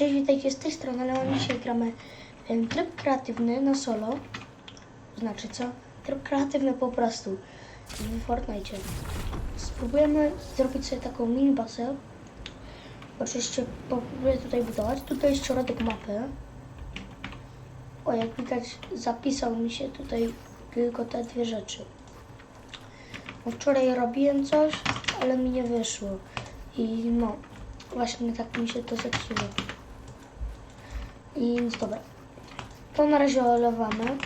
Cześć, witajcie z tej strony, ale dzisiaj gramy tryb kreatywny na solo. Znaczy co? Tryb kreatywny po prostu w Fortnite. Spróbujemy zrobić sobie taką mini basę. Oczywiście próbuję tutaj budować. Tutaj jest środek mapy. O, jak widać zapisał mi się tutaj tylko te dwie rzeczy. Bo wczoraj robiłem coś, ale mi nie wyszło. I no, właśnie tak mi się to zepsuło. I dobra. To na razie olewamy.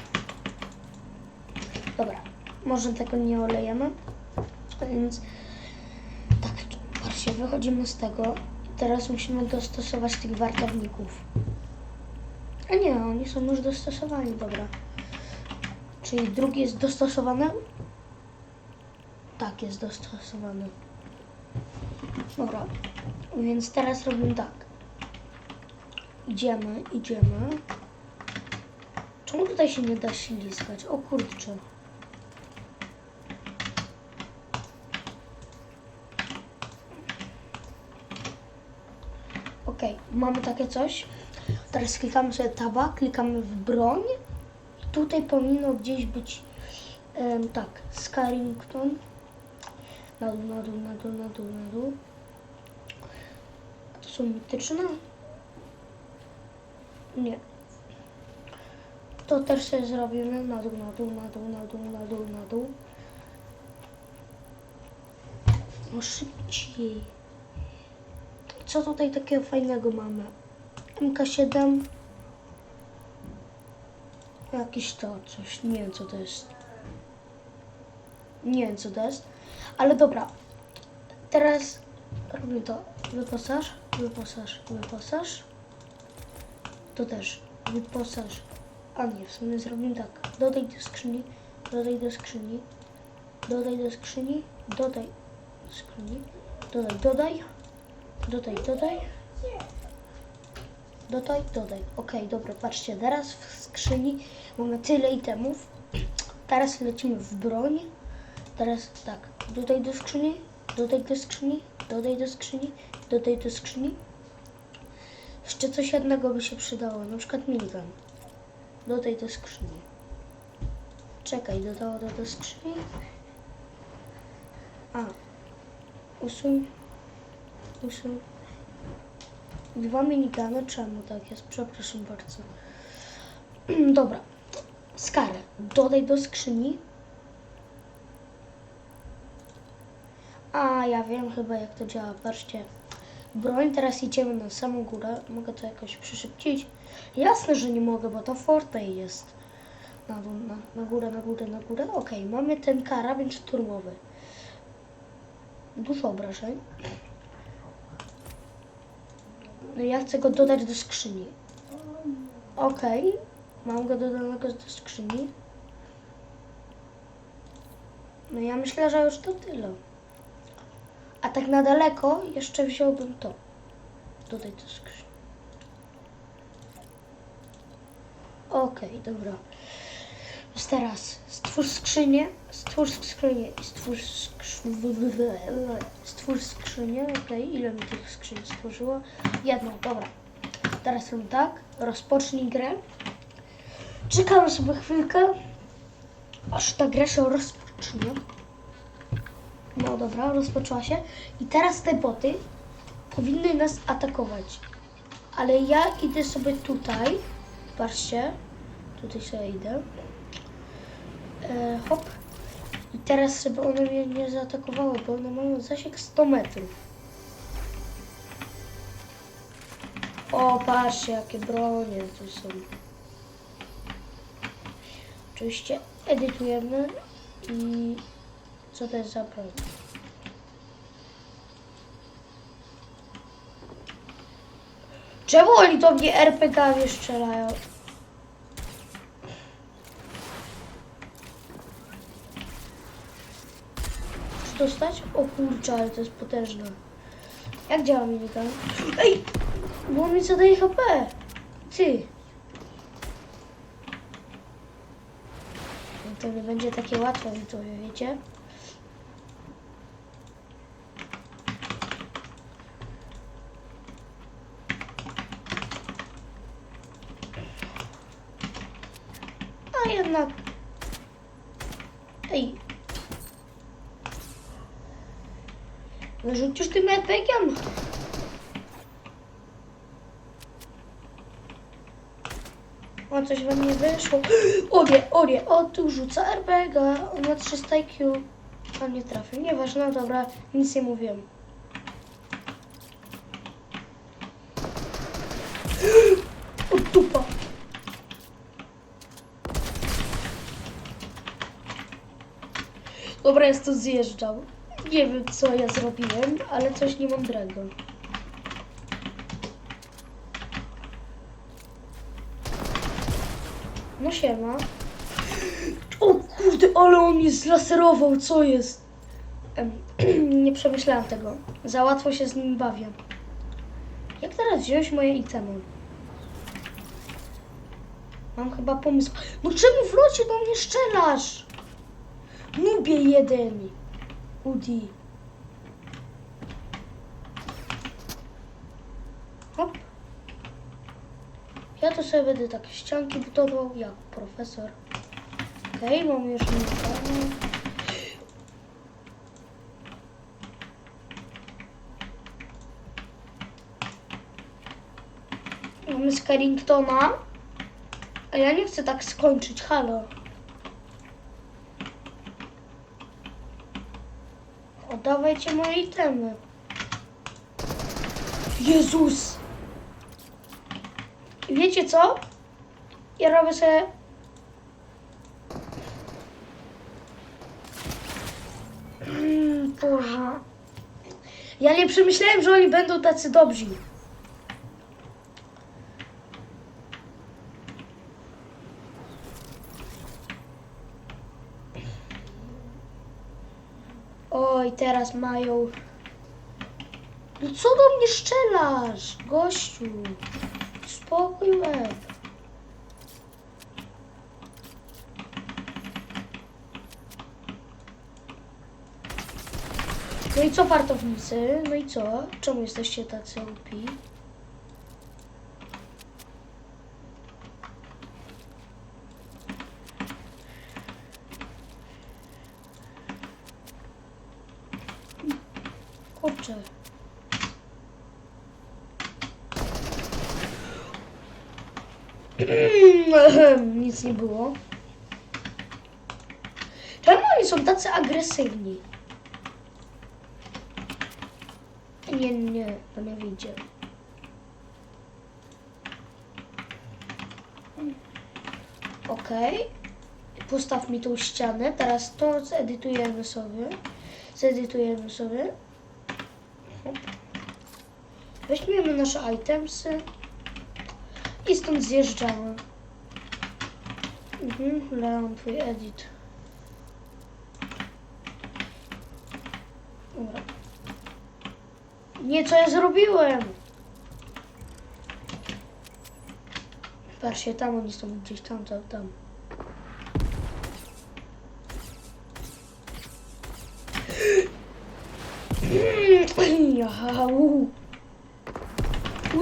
Dobra, może tego nie olejemy. Więc tak, patrzcie, wychodzimy z tego. I teraz musimy dostosować tych wartowników. A nie, oni są już dostosowani, dobra. Czyli drugi jest dostosowany? Tak, jest dostosowany. Dobra, więc teraz robimy tak. Idziemy, idziemy. Czemu tutaj się nie da ślizgać? O kurczę. Ok, mamy takie coś. Teraz klikamy sobie taba, klikamy w broń. Tutaj powinno gdzieś być em, tak, Scarrington. Na dół, na dół, na dół, na dół, na dół. To są mityczne? Nie. To też sobie zrobimy na dół, na dół, na dół, na dół, na dół, na dół. No szybciej. Co tutaj takiego fajnego mamy? MK7. Jakieś to coś. Nie wiem co to jest. Nie wiem co to jest. Ale dobra. Teraz robimy to. Wyposaż, wyposaż, wyposaż. To też. Wyposaż. A nie, w sumie zrobimy tak. Dodaj do skrzyni. Dodaj do skrzyni. Dodaj do skrzyni. Dodaj do skrzyni. Dodaj, dodaj. Dodaj, dodaj. Dodaj, dodaj. Okej, dobra, patrzcie, teraz w skrzyni mamy tyle itemów. Teraz lecimy w broń. Teraz tak, dodaj do skrzyni, dodaj do skrzyni, dodaj do skrzyni, dodaj do skrzyni. Jeszcze coś jednego by się przydało, na przykład minigun. Dodaj do skrzyni. Czekaj, dodało do, do skrzyni. A. Usuń. Usuń. Dwa minigany, czemu tak jest? Przepraszam bardzo. Dobra. Skarę. Dodaj do skrzyni. A, ja wiem chyba jak to działa. Patrzcie. Broń, teraz idziemy na samą górę. Mogę to jakoś przyszybcić? Jasne, że nie mogę, bo to Fortnite jest. Na, na, na górę, na górę, na górę. Okej, mamy ten karabin szturmowy. Dużo obrażeń. No ja chcę go dodać do skrzyni. Okej, mam go dodanego do skrzyni. No ja myślę, że już to tyle. A tak na daleko jeszcze wziąłbym to. Dodaj do skrzyni. Okej, dobra. Więc teraz stwórz skrzynię, stwórz skrzynię i stwórz skrzynię. Stwórz skrzynię, okej, ile mi tych skrzyń stworzyło? Jedną, dobra. Teraz robimy tak, rozpocznij grę. Czekamy sobie chwilkę, aż ta gra się rozpocznie. No dobra, rozpoczęła się. I teraz te boty powinny nas atakować. Ale ja idę sobie tutaj. Patrzcie. Tutaj sobie idę. E, hop. I teraz żeby one mnie nie zaatakowały, bo one mają zasięg 100 metrów. O, patrzcie, jakie bronie tu są. Oczywiście edytujemy i co to jest za broń? Czemu oni do mnie RPG-ami strzelają? Czy dostać? O kurczę, ale to jest potężne. Jak działa minigun? Ej! Bo mi zadaje HP! Ty! No to nie będzie takie łatwe, widzowie, wiecie? Jednak. Ej. Wyrzucisz tym epegiem? O, coś wam nie wyszło. O nie, o tu rzuca RPGa. On ma 300 IQ. A nie trafił. Nieważne, no dobra, nic nie mówiłem. O dupa. Dobra, jest to zjeżdżał. Nie wiem, co ja zrobiłem, ale coś niemądrego. No siema. O kurde, ale on mnie zlaserował, co jest? Nie przemyślałam tego. Za łatwo się z nim bawię. Jak teraz wziąć moje itemy? Mam chyba pomysł. No czemu w locie do mnie strzelasz? Nubie jeden. Udi. Hop. Ja to sobie będę takie ścianki budował jak profesor. Okej, mam już uniformę. Mamy z Carringtona. A ja nie chcę tak skończyć, halo. Oddawajcie moje itemy. Jezus! Wiecie co? Ja robię sobie... Mm, Boże. Ja nie przemyślałem, że oni będą tacy dobrzy. Oj, teraz mają... No co do mnie strzelasz, gościu? Spokój łeb. No i co wartownicy? No i co? Czemu jesteście tacy upi? Kurczę. Nic nie było. Czemu oni są tacy agresywni? Nie, nie, to nie widzę. Okej. Postaw mi tą ścianę. Teraz to zedytujemy sobie. Zedytujemy sobie. Weźmiemy nasze itemsy. I stąd zjeżdżamy. Mhm, Leon, twój edit. Dobra. Nie, co ja zrobiłem? Patrzcie, tam oni są gdzieś tam, tam, tam.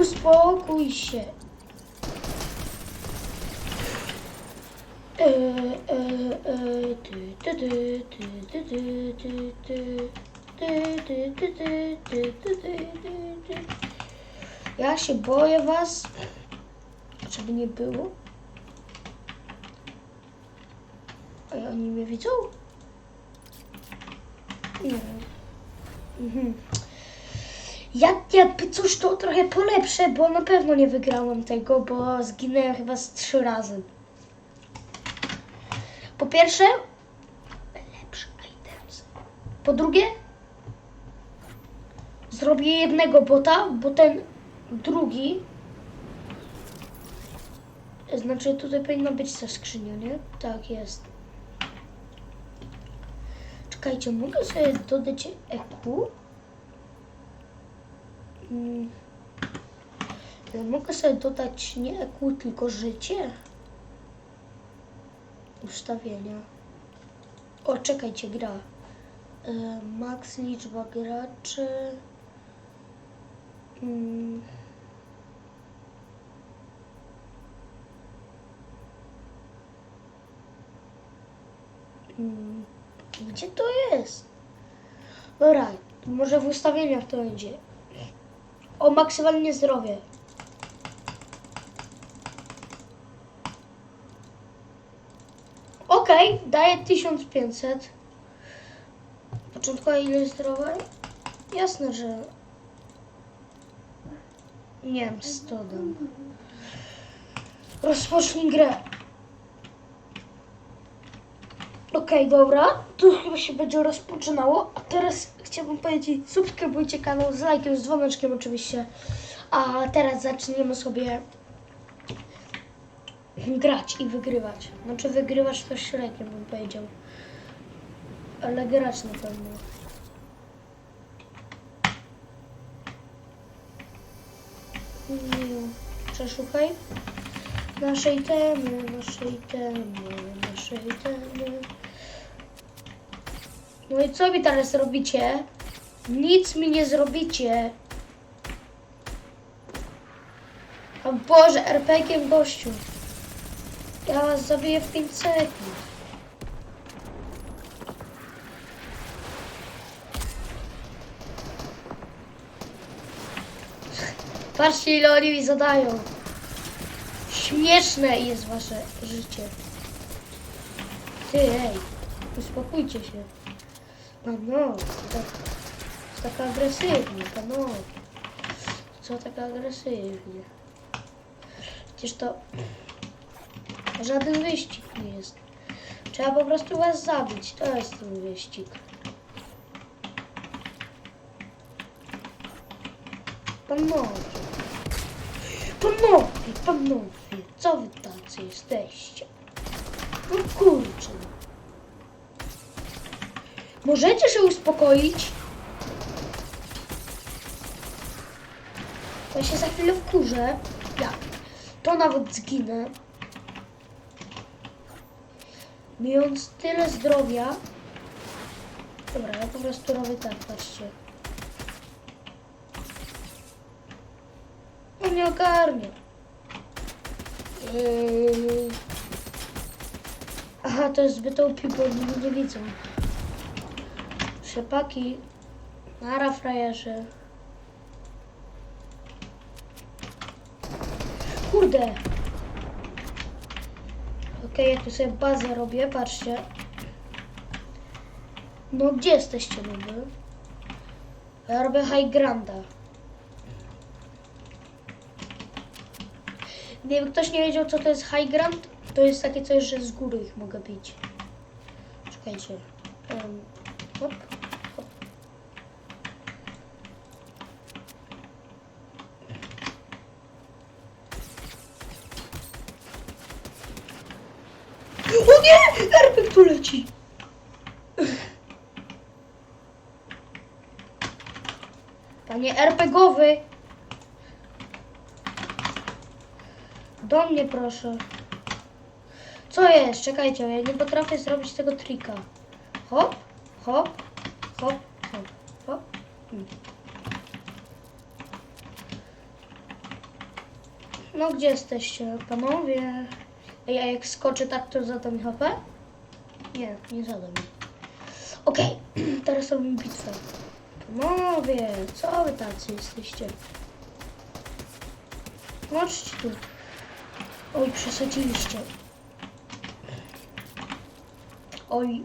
Uspokój się. Ja się boję was, żeby nie było. A oni mnie widzą? Nie. Mhm. Ja jakby coś to trochę polepszę, bo na pewno nie wygrałem tego, bo zginęłem chyba z trzy razy. Pierwsze, lepsze items. Po drugie, zrobię jednego bota, bo ten drugi, znaczy tutaj powinna być ta skrzynia, nie? Tak jest. Czekajcie, mogę sobie dodać EQ? Mm. Ja Mogę sobie dodać nie EQ, tylko życie? Ustawienia. O, czekajcie, gra. E, max liczba graczy. Mm. Mm, Gdzie to jest? Dobra, może w ustawieniach to będzie. O, maksymalnie zdrowie. Daję 1500. Początkowa zdrowia? Jasne, że... Nie wiem, 100 dam. Rozpocznij grę. Okej, dobra, to chyba się będzie rozpoczynało. A teraz chciałbym powiedzieć, subskrybujcie kanał z lajkiem, z dzwoneczkiem oczywiście. A teraz zaczniemy sobie grać i wygrywać. Znaczy wygrywać to średnio bym powiedział. Ale grać na pewno. Nie, Przeszukaj. Naszej temy, naszej temy, naszej temy. No i co mi teraz robicie? Nic mi nie zrobicie. O Boże, RPG gościu. Ja was zabiję w 5 sekund. Patrzcie ile oni mi zadają. Śmieszne jest wasze życie. Ty, ej, uspokójcie się. Panowie, tak, tak agresywnie, panowie. Co tak agresywnie? Przecież to żaden wyścig nie jest. Trzeba po prostu was zabić, to jest ten wyścig. Panowie. Panowie, panowie, co wy tacy jesteście? No kurczę. Możecie się uspokoić? Ja się za chwilę wkurzę. Jak? To nawet zginę. Mając tyle zdrowia. Dobra, ja po prostu robię tak, patrzcie. On nie ogarnia. Yy... Aha, to jest zbyt OP, bo nie widzą. Szepaki. Nara frajerzy. Kurde. Okej, ja tu sobie bazę robię, patrzcie. No gdzie jesteście nowy? Ja robię high granda. Gdyby ktoś nie wiedział co to jest high ground, to jest takie coś, że z góry ich mogę bić. Czekajcie. Um, hop. O nie! Leci! Panie RPGowy! Do mnie proszę. Co jest? Czekajcie, ja nie potrafię zrobić tego trika. Hop, hop, hop, hop, hop. No gdzie jesteście, panowie? Ej, a jak skoczę tak, to zada mi HP? Nie, nie zada mi. Okej, teraz robimy bitwę. Panowie, co wy tacy jesteście? Chodźcie tu. Oj, przesadziliście. Oj.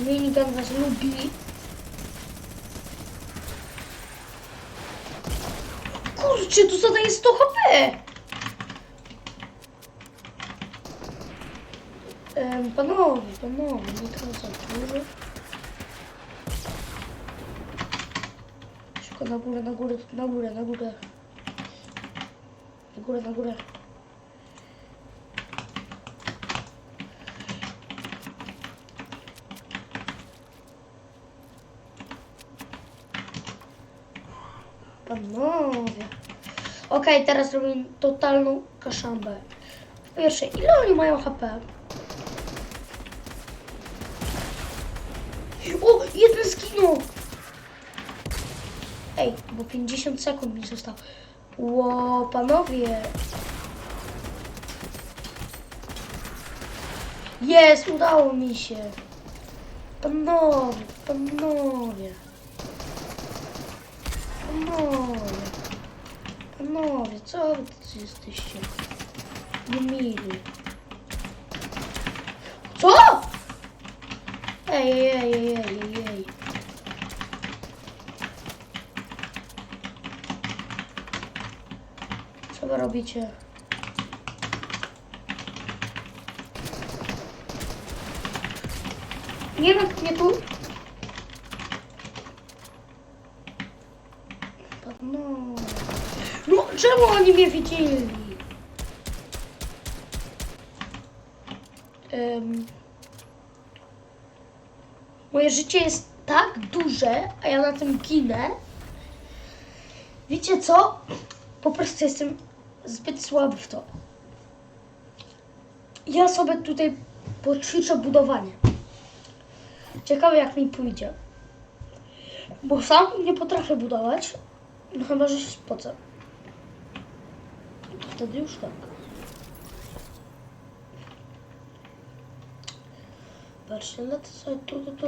Minigun was lubi. Kurczę, tu zadaje 100 HP! Em, panowie, panowie, nie to za dużo. Szybko na górę, na górę, na górę, na górę. Na górę, na górę. Panowie. Okej, teraz robimy totalną kaszambę. Po pierwsze, ile oni mają HP? Bo 50 sekund mi zostało. Ło, panowie. Jest, udało mi się. Panowie, panowie. Panowie. Panowie, co wy tacy jesteście? Niemili. Co? Ej, ej, ej, ej, ej, ej. Wy robicie? Nie wiem, nie tu. No. No, czemu oni mnie widzieli? Em, moje życie jest tak duże, a ja na tym ginę. Wiecie co? Po prostu jestem zbyt słaby w to. Ja sobie tutaj poćwiczę budowanie. Ciekawe jak mi pójdzie. Bo sam nie potrafię budować. No chyba, że się spocę. To wtedy już tak. Patrzcie, lecę sobie tu, tu, tu.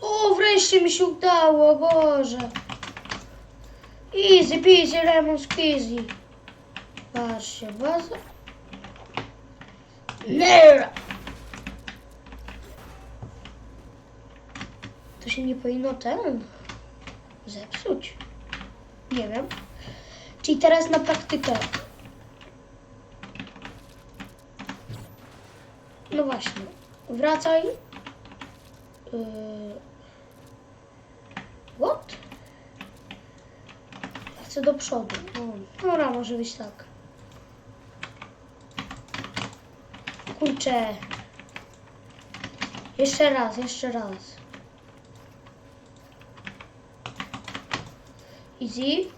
O, wreszcie mi się udało, Boże. Easy peasy, lemon squeezy. Patrzcie, baza. Nera! To się nie powinno ten zepsuć. Nie wiem. Czyli teraz na praktykę. No właśnie. Wracaj. Yy... Chcę do przodu. O, dobra, może być tak. Kurczę. Jeszcze raz, jeszcze raz. Easy.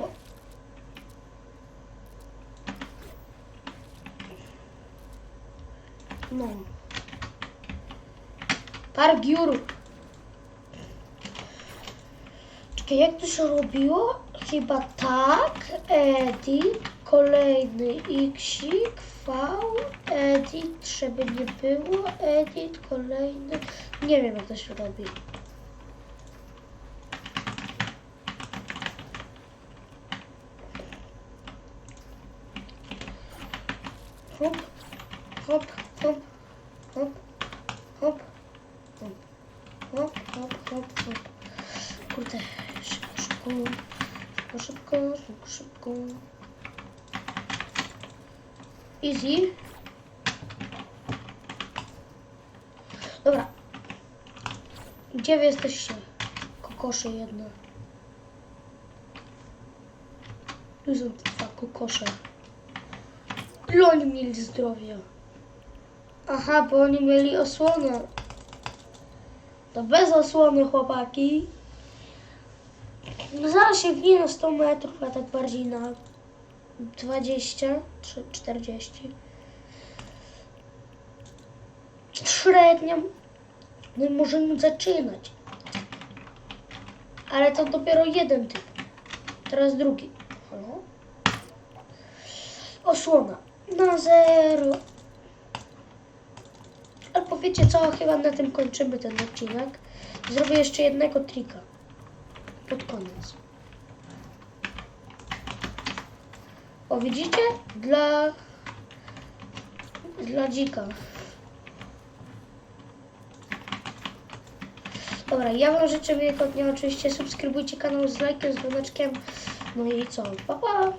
O. No. Europe. Czekaj, jak to się robiło? Chyba tak. Edit. Kolejny xik. V. Edit. Żeby nie było. Edit. Kolejny. Nie wiem, jak to się robi. Hop. Hop. Hop. Hop. Hop. Hop, hop, hop, hop. Kurde, szybko, szybko, szybko, szybko, szybko. Easy. Dobra. Gdzie wy jesteście? Kokosze jedne. Tu są dwa kokosze. Oni mieli zdrowia? Aha, bo oni mieli osłonę. To bez osłony, chłopaki. No się wbiję na 100 metrów, a tak bardziej na 20, czy 40. Średnio. I możemy zaczynać. Ale to dopiero jeden typ. Teraz drugi. Osłona. Na zero. Albo wiecie co, chyba na tym kończymy ten odcinek. Zrobię jeszcze jednego trika. Pod koniec. O, widzicie? Dla... Dla dzika. Dobra, ja wam życzę miłego dnia. Oczywiście subskrybujcie kanał z lajkiem, z dzwoneczkiem. No i co? Pa, pa!